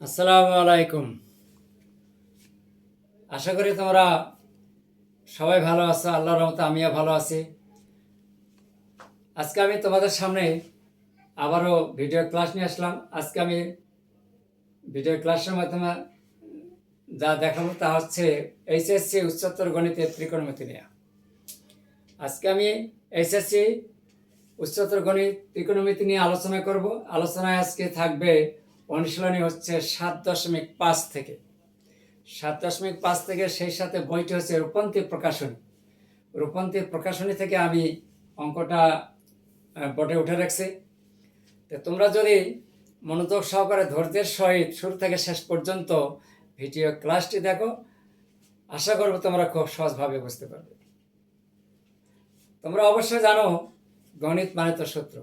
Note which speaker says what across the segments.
Speaker 1: আসসালামু আলাইকুম। আশা করি তোমরা সবাই ভালো আছো, আল্লাহর রহমতে আমিও ভালো আছি। আজকে আমি তোমাদের সামনে আবারও ভিডিও ক্লাস নিয়ে আসলাম। আজকে আমি ভিডিও ক্লাসের মাধ্যমে যা দেখাবো তা হচ্ছে এইচএসসি উচ্চতর গণিতের ত্রিকোণমিতি নিয়ে। আজকে আমি এইচএসসি উচ্চতর গণিত ত্রিকোণমিতি নিয়ে আলোচনা করব। আলোচনায় আজকে থাকবে অনুশীলনী হচ্ছে সাত দশমিক পাঁচ থেকে। সাত দশমিক পাঁচ থেকে সেই সাথে বইটি হচ্ছে রূপন্তী প্রকাশনী। রূপন্তী প্রকাশনী থেকে আমি অঙ্কটা বটে উঠে রাখছি। তো তোমরা যদি মনোযোগ সহকারে ধৈর্যের সহিত শুরু থেকে শেষ পর্যন্ত ভিডিও ক্লাসটি দেখো, আশা করব তোমরা খুব সহজভাবে বুঝতে পারবে। তোমরা অবশ্যই জানো গণিত মানে তো সূত্র।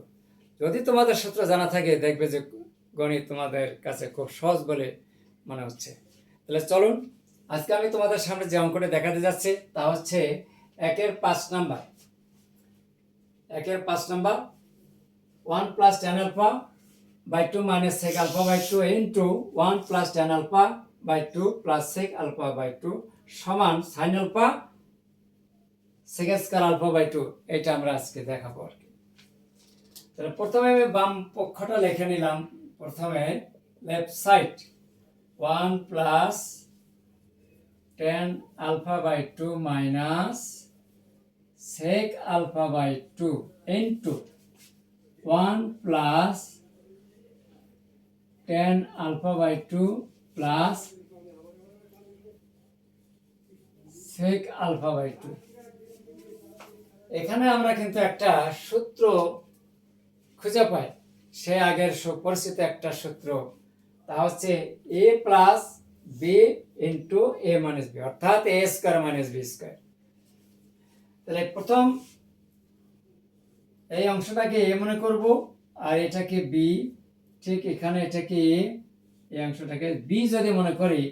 Speaker 1: যদি তোমাদের সূত্র জানা থাকে, দেখবে যে গণিত তোমাদের কাছে খুব সহজ বলে মনে হচ্ছে। তাহলে চলুন, আজকে আমি তোমাদের সামনে যে অঙ্কটি দেখাতে যাচ্ছি, তা হচ্ছে একের পাঁচ নাম্বার। একের পাঁচ number, one plus tan alpha by two minus sec alpha by two into one plus tan alpha by two plus sec alpha by two সমান sine alpha sec square alpha by two এটা আমরা আজকে দেখাবো আর কি। তাহলে প্রথমে আমি বাম পক্ষটা লিখে নিলাম। প্রথমে left side one plus tan alpha by two minus sec alpha by two into one plus tan alpha by two plus sec alpha by two এখানে আমরা কিন্তু একটা সূত্র খুঁজে পাই। সে আগের সুপরিচিত একটা সূত্র। তা হচ্ছে A plus B into A minus B অর্থাৎ A square minus B square তাহলে প্রথম এই অংশটাকে এ মনে করব, আর এটাকে বি ঠিক এখানে এটাকে এ এই অংশটাকে বি যদি মনে করি,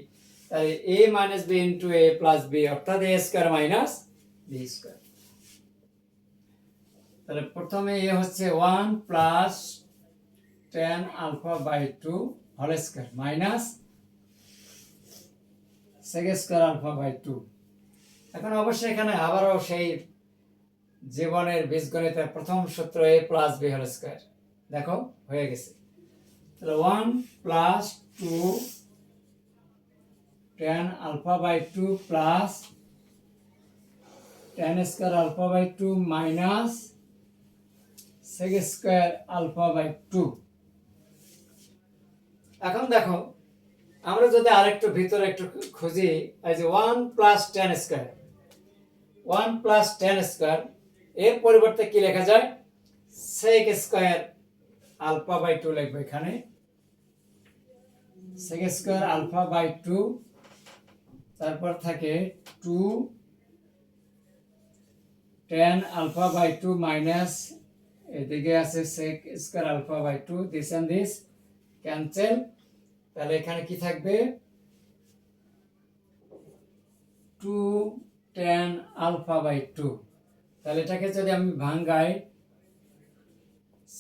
Speaker 1: তাহলে A minus B into A plus B অর্থাৎ A square minus B square তাহলে প্রথমে এ হচ্ছে one plus tan alpha by two whole square minus second square alpha by two এখন অবশ্যই এখানে আবারও সেই জীবনের বীজগণিতের প্রথম সূত্র A plus B whole square দেখো, হয়ে গেছে। তাহলে one plus two tan alpha by two plus tan square alpha by two minus sec square alpha by two এখন দেখো, আমরা যদি আরেকটু ভিতরে একটু খুঁজি, এই যে one plus tan square one plus tan square এর পরিবর্তে কি লেখা যায়? Sec square alpha by two লিখব এখানে। Sec square alpha by two তারপর থাকে two tan alpha by two minus এদিকে আছে sec square alpha by two this and this cancel তাহলে এখানে কি থাকবে? Two tan alpha by two তাহলে এটাকে যদি আমি ভাঙ্গাই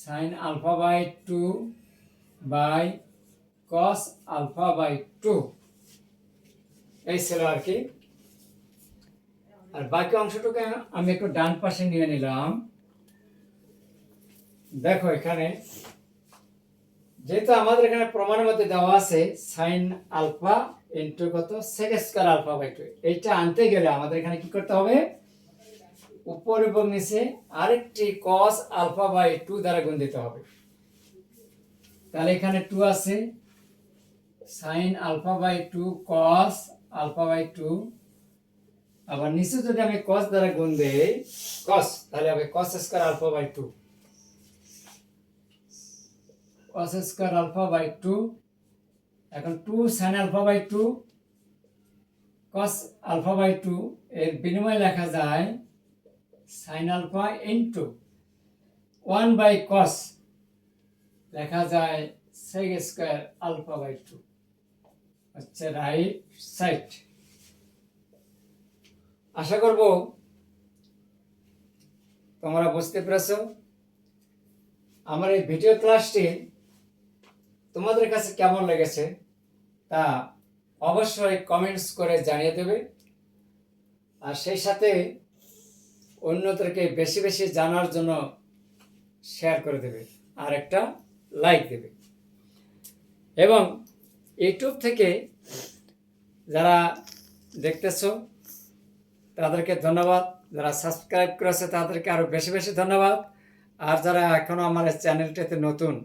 Speaker 1: sine alpha by two by cos alpha by two এই ছিল আর কি। আর বাকি অংশটুকু আমি একটু ডান পাশে নিয়ে নিলাম। দেখো এখানে যেহেতু আমাদের এখানে প্রমাণের মধ্যে দেওয়া আছে সাইন আলফা ইন্টু কত? Sec square alpha by two এইটা আনতে গেলে আমাদের এখানে কি করতে হবে? উপর এবং নিচে আরেকটি কস আলফা বাই টু দ্বারা গুণ দিতে হবে। তাহলে এখানে টু আছে। Sine alpha by two cos alpha by two আবার নিচে যদি আমি কস দ্বারা গুণ দেই কস তাহলে হবে cos square alpha by two cos square alpha by two এখন two sine alpha by two cos alpha by two এর বিনিময়ে লেখা যায় sine alpha into one by cos লেখা যায় sec square alpha by two হচ্ছে রাইট সাইড আশা করব তোমরা বুঝতে পেরেছ। আমার এই ভিডিও ক্লাসটি তোমাদের কাছে কেমন লেগেছে তা অবশ্যই কমেন্টস করে জানিয়ে দেবে। আর সেই সাথে অন্যদেরকে বেশি বেশি জানার জন্য শেয়ার করে দেবে আর একটা লাইক দেবে। এবং ইউটিউব থেকে যারা দেখতেছো, তাদেরকে ধন্যবাদ। যারা সাবস্ক্রাইব করেছে, তাদেরকে আরও বেশি বেশি ধন্যবাদ। আর যারা এখনও আমার চ্যানেলটাতে নতুন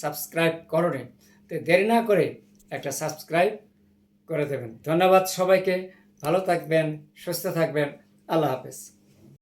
Speaker 1: সাবস্ক্রাইব করনি, তো দেরি না করে একটা সাবস্ক্রাইব করে দেবেন। ধন্যবাদ সবাইকে, ভালো থাকবেন, সুস্থ থাকবেন, আল্লাহ হাফেজ।